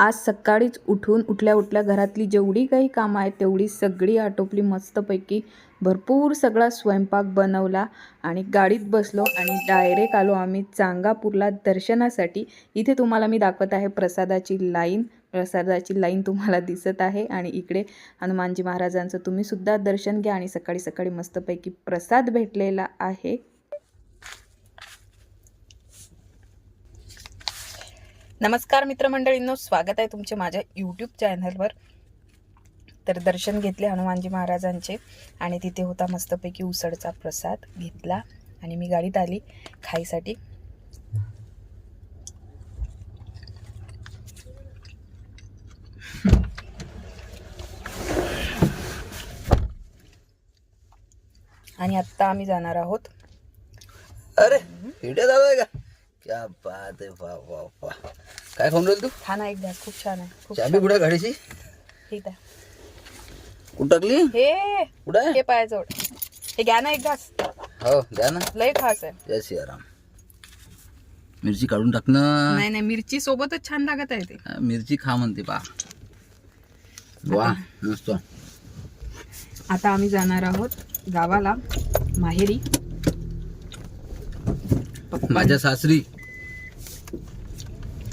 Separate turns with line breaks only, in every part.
आज सकाळीच उठून उठल्या उठल्या घरातली जेवढी काही कामं आहेत तेवढी सगळी आटोपली मस्तपैकी भरपूर सगळा स्वयंपाक बनवला आणि गाडीत बसलो आणि डायरेक्ट आलो आम्ही चांगापूरला दर्शनासाठी. इथे तुम्हाला मी दाखवत आहे प्रसादाची लाईन. प्रसादाची लाईन तुम्हाला दिसत आहे आणि इकडे हनुमानजी महाराजांचं तुम्हीसुद्धा दर्शन घ्या आणि सकाळी सकाळी मस्तपैकी प्रसाद भेटलेला आहे. नमस्कार मित्रमंडळींनो स्वागत आहे तुमचे माझ्या यूट्यूब चॅनलवर तर दर्शन घेतले हनुमानजी महाराजांचे आणि तिथे होता मस्तपैकी उसळचा प्रसाद घेतला आणि मी गाडीत आली खाईसाठी आणि आत्ता आम्ही जाणार आहोत.
अरे व्हिडिओ आहे का? क्या बात आहे वा वा वा काय खाऊन राहील तू
हा ना एक घास खूप छान आहे खूप
चाबी कुठे आहे गाडीची
ठीक आहे.
कुठं टाकली?
हे
कुठं आहे?
हे पायाजवळ. हे घ्या ना एक घास.
हो द्या ना.
लय खास आहे.
जय सियाराम. मिरची काढून टाक ना.
नाही नाही मिरची सोबतच छान लागत आहे ते.
हा, मिरची खा म्हणते पा. वा मस्त.
आता आम्ही जाणार आहोत गावाला माहेरी. पप्पा
माझ्या सासरी.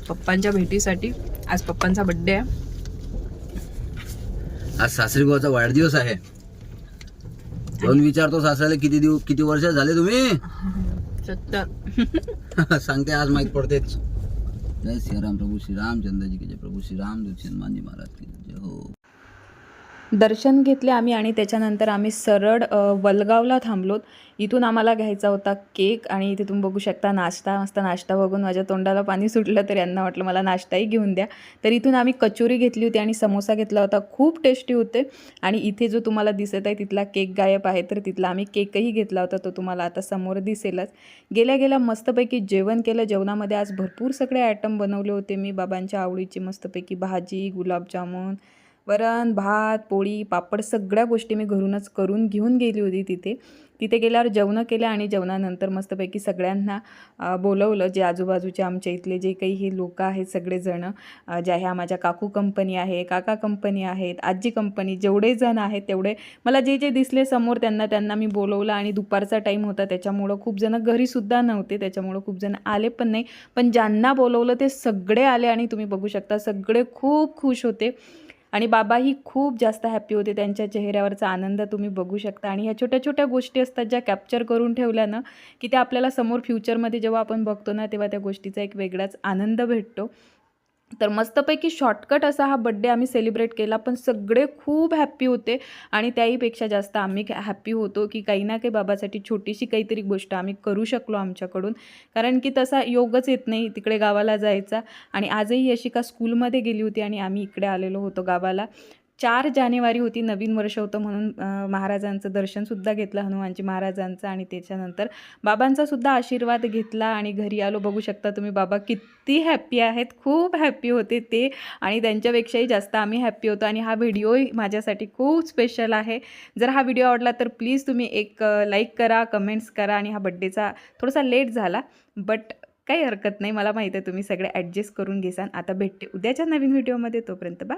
पप्पांच्या भेटीसाठी. आज पप्पांचा बर्थडे आहे.
आज सासरी भावाचा वाढदिवस आहे. जाऊन विचारतो सासऱ्याला किती दिवस किती वर्ष झाले तुम्ही?
सत्तर.
सांगते आज माहीत पडतेच. जय सियाराम प्रभू श्री रामचंद्र जी की जय. प्रभू श्री राम हनुमानजी महाराज की जय. हो.
दर्शन घेतले आम्ही आणि त्याच्यानंतर आम्ही सरळ वलगावला थांबलोत इथून आम्हाला घ्यायचा होता केक आणि इथे तुम्ही बघू शकता नाश्ता मस्त नाश्ता बघून माझ्या तोंडाला पाणी सुटलं तर यांना वाटलं मला नाश्ताही घेऊन द्या. तर इथून आम्ही कचोरी घेतली होती आणि समोसा घेतला होता. खूप टेस्टी होते. आणि इथे जो तुम्हाला दिसत आहे तिथला केक गायब आहे तर तिथला आम्ही केकही घेतला होता. तो तुम्हाला आता समोर दिसेलच. गेल्या गेल्या मस्तपैकी जेवण केलं. जेवणामध्ये आज भरपूर सगळे आयटम बनवले होते मी. बाबांच्या आवडीची मस्तपैकी भाजी गुलाबजामुन वरण भात पोळी पापड सगळ्या गोष्टी मी घरूनच करून घेऊन गेली होती तिथे. तिथे गेल्यावर जेवणं केलं आणि जेवणानंतर मस्तपैकी सगळ्यांना बोलवलं जे आजूबाजूचे आमच्या इथले जे काही हे लोक आहेत सगळेजणं ज्या ह्या माझ्या काकू कंपनी आहे काका कंपनी आहेत आजी कंपनी जेवढे जण आहेत तेवढे मला जे जे दिसले समोर त्यांना त्यांना मी बोलवलं आणि दुपारचा टाईम होता त्याच्यामुळं खूप जण घरीसुद्धा नव्हते त्याच्यामुळं खूप जण आले पण नाही. पण ज्यांना बोलवलं ते सगळे आले आणि तुम्ही बघू शकता सगळे खूप खुश होते. आणि बाबाही खूप जास्त हॅप्पी होते. त्यांच्या चेहऱ्यावरचा आनंद तुम्ही बघू शकता. आणि ह्या छोट्या छोट्या गोष्टी असतात ज्या कॅप्चर करून ठेवल्या ना की त्या आपल्याला समोर फ्युचरमध्ये जेव्हा आपण बघतो ना तेव्हा त्या गोष्टीचा एक वेगळाच आनंद भेटतो. तर मस्तपैकी शॉर्टकट असा हा बड्डे आम्ही सेलिब्रेट केला पण सगळे खूप हॅप्पी होते. आणि त्याहीपेक्षा जास्त आम्ही हॅप्पी होतो की काही ना काही बाबासाठी छोटीशी काहीतरी गोष्ट आम्ही करू शकलो आमच्याकडून. कारण की तसा योगच येत नाही तिकडे गावाला जायचा. आणि आजही यशिका स्कूलमध्ये गेली होती आणि आम्ही इकडे आलेलो होतो गावाला. चार जानेवारी होती नवीन वर्ष होतं म्हणून महाराजांचं दर्शनसुद्धा घेतलं हनुमानजी महाराजांचं आणि त्याच्यानंतर बाबांचा सुद्धा आशीर्वाद घेतला आणि घरी आलो. बघू शकता तुम्ही बाबा किती हॅप्पी आहेत. खूप हॅप्पी होते ते आणि त्यांच्यापेक्षाही जास्त आम्ही हॅप्पी होतो आणि हा व्हिडिओही माझ्यासाठी खूप स्पेशल आहे. जर हा व्हिडिओ आवडला तर प्लीज तुम्ही एक लाईक करा कमेंट्स करा आणि हा बड्डेचा थोडासा लेट झाला बट काही हरकत नाही. मला माहीत आहे तुम्ही सगळे ॲडजस्ट करून घेसान. आता भेटते उद्याच्या नवीन व्हिडिओमध्ये तोपर्यंत बा